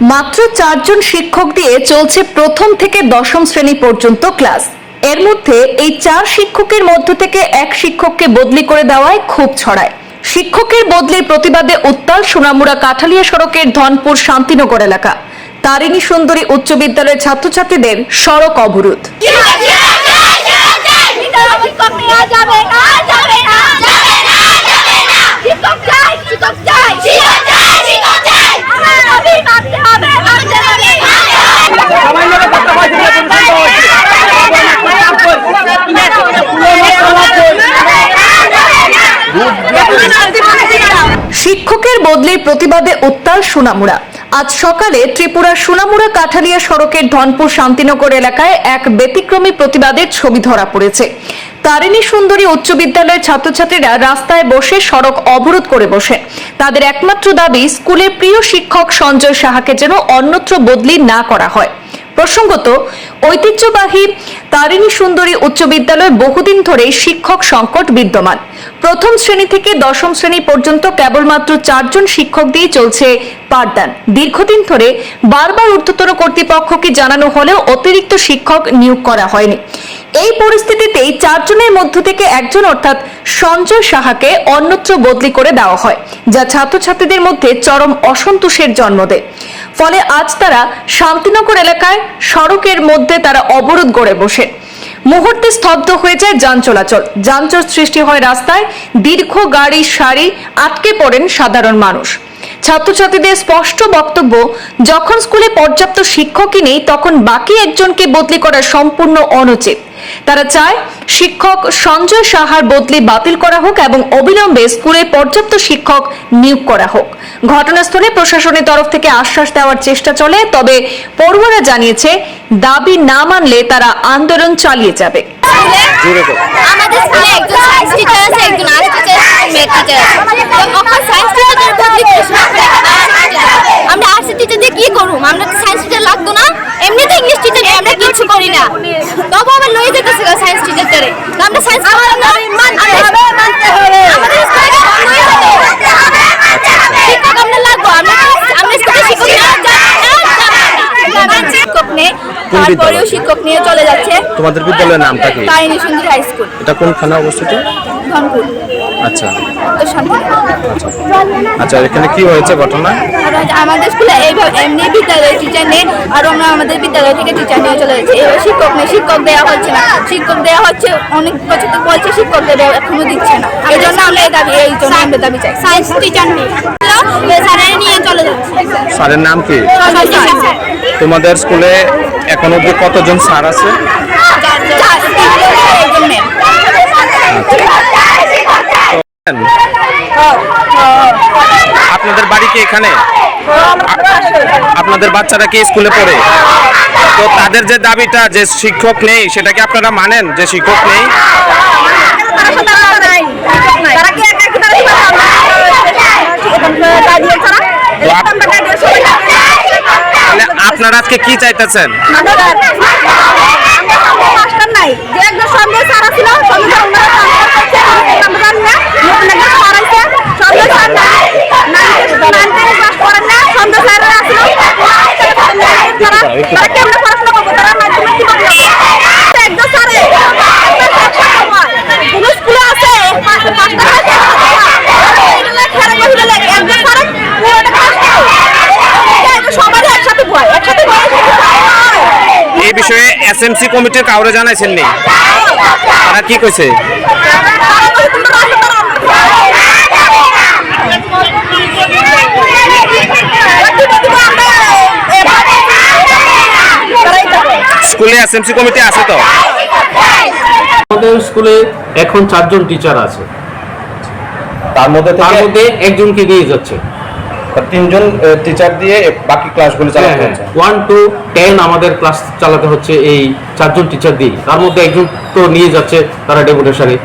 মাত্র চারজন শিক্ষক দিয়ে চলছে প্রথম থেকে দশম শ্রেণি পর্যন্ত ক্লাস। এর মধ্যে এই চার শিক্ষকের মধ্য থেকে এক শিক্ষককে বদলি করে দেওয়ায় খুব ছড়ায়। শিক্ষকের বদলির প্রতিবাদে উত্তাল সোনামুড়া কাঠালিয়া সড়কের ধনপুর শান্তিনগর এলাকা। তারিণী সুন্দরী উচ্চ বিদ্যালয়ের ছাত্রছাত্রীদের সড়ক অবরোধ শিক্ষক নেওয়া যাবে না যাবে না যাবে না যাবে না শিক্ষক চাই শিক্ষক চাই শিক্ষক চাই শিক্ষক চাই আমার দাবি মানতে হবে মানতে হবে সামান্য কথা বলছি না, তুমি শুনতে শিক্ষকের বদলির প্রতিবাদে উত্তাল সোনামুড়া। আজ সকালে ত্রিপুরার সোনামুড়া কাঠালিয়া সড়কের ধনপুর শান্তিনগর এলাকায় এক ব্যতিক্রমী প্রতিবাদের ছবি ধরা পড়েছে। তারিণী সুন্দরী উচ্চ বিদ্যালয়ের ছাত্রছাত্রীরা রাস্তায় বসে সড়ক অবরোধ করে বসে। তাদের একমাত্র দাবি, স্কুলের প্রিয় শিক্ষক সঞ্জয় সাহাকে যেন অন্যত্র বদলি না করা হয়। প্রসঙ্গত, ঐতিহ্যবাহী তারিণী সুন্দরী উচ্চ বিদ্যালয়ে বহুদিন ধরে শিক্ষক সংকট বিদ্যমান। প্রথম শ্রেণি থেকে দশম শ্রেণি পর্যন্ত কেবলমাত্র চারজন শিক্ষক দিয়ে চলছে পাঠদান। দীর্ঘদিন ধরে বারবার ঊর্ধ্বতন কর্তৃপক্ষকে জানানো হলেও অতিরিক্ত শিক্ষক নিয়োগ করা হয়নি। এই পরিস্থিতিতেই চারজনের মধ্য থেকে একজন অর্থাৎ সঞ্জয় সাহাকে অন্যত্র বদলি করে দেওয়া হয়, যা ছাত্রছাত্রীদের মধ্যে চরম অসন্তোষের জন্ম দেয়। ফলে আজ তারা শান্তিনগর এলাকায় সড়কের মধ্যে তারা অবরোধ গড়ে বসে। মুহূর্তে স্তব্ধ হয়ে যায় যান চলাচল। যানজট সৃষ্টি হয় রাস্তায়, দীর্ঘ গাড়ি সারি আটকে পড়েন সাধারণ মানুষ। ছাত্রছাত্রীদের স্পষ্ট বক্তব্য, যখন স্কুলে পর্যাপ্ত শিক্ষকই নেই, তখন বাকি একজনকে বদলি করা সম্পূর্ণ অনুচিত। তারা চায় শিক্ষক সঞ্জয় সাহার বদলি বাতিল করা হোক এবং অবিলম্বে স্কুলে পর্যাপ্ত শিক্ষক নিয়োগ করা হোক। ঘটনাস্থলে প্রশাসনের তরফ থেকে আশ্বাস দেওয়ার চেষ্টা চলে তবে পড়ুয়ারা জানিয়েছে দাবি না মানলে তারা আন্দোলন চালিয়ে যাবে। আমাদের স্কুলে একজন সায়েন্স টিচার আছে একজন আর্টস টিচার ম্যাথ টিচার আছে। তো সায়েন্স টিচারের আমরা আর্টস টিচার দিয়ে কি করুম? আমরা তো সায়েন্স ইংলিশ টিচার আমরা কিছু করি না। তবু আবার লয়ে যেতেছে সায়েন্স টিচারটারে তো আমরা সায়েন্স মানতে হবে। মানতে হবে। আমাদের স্কুলে বন্ধই হবে। শিক্ষক আমরা লাগবো। আমরা আমরা স্কুলে শিক্ষক না। শিক্ষক নেই। তারপরেও শিক্ষক নিয়ে চলে যাচ্ছে। তোমাদের বিদ্যালয়ের নামটা কি? তারিণী সুন্দর হাই স্কুল এটা কোনখানে অবস্থিত? ধনপুর আচ্ছা আচ্ছা এখানে কি হয়েছে ঘটনা আমাদের স্কুলে এইভাবে এমনি বিদ্যালয়ে টিচার নেই আর আমরা আমাদের বিদ্যালয় থেকে টিচার নিয়ে চলে যাচ্ছি এবার শিক্ষক নেই শিক্ষক দেওয়া হচ্ছে না শিক্ষক দেওয়া হচ্ছে অনেক বছর তো বলছে শিক্ষক দেবে এখনও দিচ্ছে না এই জন্য আমরা এই দাবি এই জন্য আমরা দাবি চাই সায়েন্স টিচার নেই স্যারের নিয়ে চলে যাচ্ছে স্যারের নাম কি তোমাদের স্কুলে এখন অব্দি কতজন স্যার আছে একজন মেয়ে আপনাদের বাড়ি কি এখানে আপনাদের বাচ্চারা কি স্কুলে পড়ে তো তাদের যে দাবিটা যে শিক্ষক নেই সেটা কি আপনারা মানেন যে শিক্ষক নেই আপনারা আজকে কি চাইতেছেন নাই যে সারা ছিল সন্দেহ ওনারা ট্রান্সফার করছে আমরা জানি না নতুন একজন স্যার আইছে সন্দেহ স্যার নাই নাইনটি ক্লাস করেন না সন্দেহ স্যার আসলো তারা তারা কেমনে পড়াশোনা করব তারা মাধ্যমিক কি করবে একজন স্যার কোন স্কুলে আছে মাস্টার আছে একজন স্যার সবারই একসাথে ভয় একসাথে ভয় এই বিষয়ে এসএমসি কমিটির কাউরে জানাইছেন নি? তারা কি কইছে? স্কুলে এসএমসি কমিটি আছে তো? আমাদের স্কুলে এখন চারজন টিচার আছে। তার মধ্যে তার মধ্যে একজনকে দিয়ে যাচ্ছে। তিনজন টিচার দিয়ে বাকি ক্লাসগুলো হ্যাঁ, চালাতে হচ্ছে ওয়ান টু টেন আমাদের ক্লাস চালাতে হচ্ছে এই চারজন টিচার দিয়ে। তার মধ্যে একজন তো নিয়ে যাচ্ছে তারা ডেপুটেশনে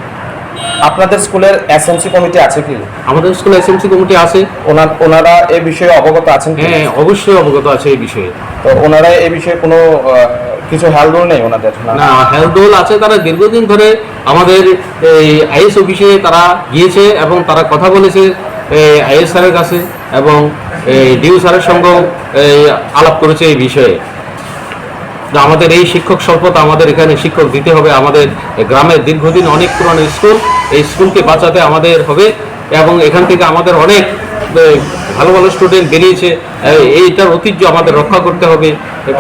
আপনাদের স্কুলের এসএমসি কমিটি আছে কি? আমাদের স্কুলে এসএমসি কমিটি আছে। ওনার ওনারা এই বিষয়ে অবগত আছেন হ্যাঁ অবশ্যই অবগত আছে এই বিষয়ে। তো ওনারা এই বিষয়ে কোনো কিছু হেলদোল নেই ওনাদের? না? না হেলথ দল আছে। তারা দীর্ঘদিন ধরে আমাদের এই আইএস অফিসে তারা গিয়েছে এবং তারা কথা বলেছে। আইএস স্যারের কাছে এবং ডিউ স্যারের সঙ্গেও আলাপ করেছে এই বিষয়ে। যে আমাদের এই শিক্ষক স্বল্পতা আমাদের এখানে শিক্ষক দিতে হবে। আমাদের গ্রামের দীর্ঘদিন অনেক পুরনো স্কুল এই স্কুলকে বাঁচাতে আমাদের হবে এবং এখান থেকে আমাদের অনেক ভালো ভালো স্টুডেন্ট বেরিয়েছে। এইটার ঐতিহ্য আমাদের রক্ষা করতে হবে।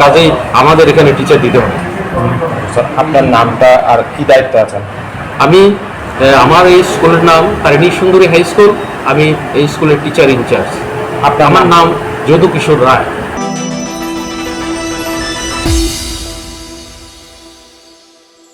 কাজেই আমাদের এখানে টিচার দিতে হবে। আপনার নামটা আর কি দায়িত্ব আছেন? আমি আমার এই স্কুলের নাম তারিণী সুন্দরী হাই স্কুল, আমি এই স্কুলের টিচার ইনচার্জ আপনার আমার নাম যদু কিশোর রায়।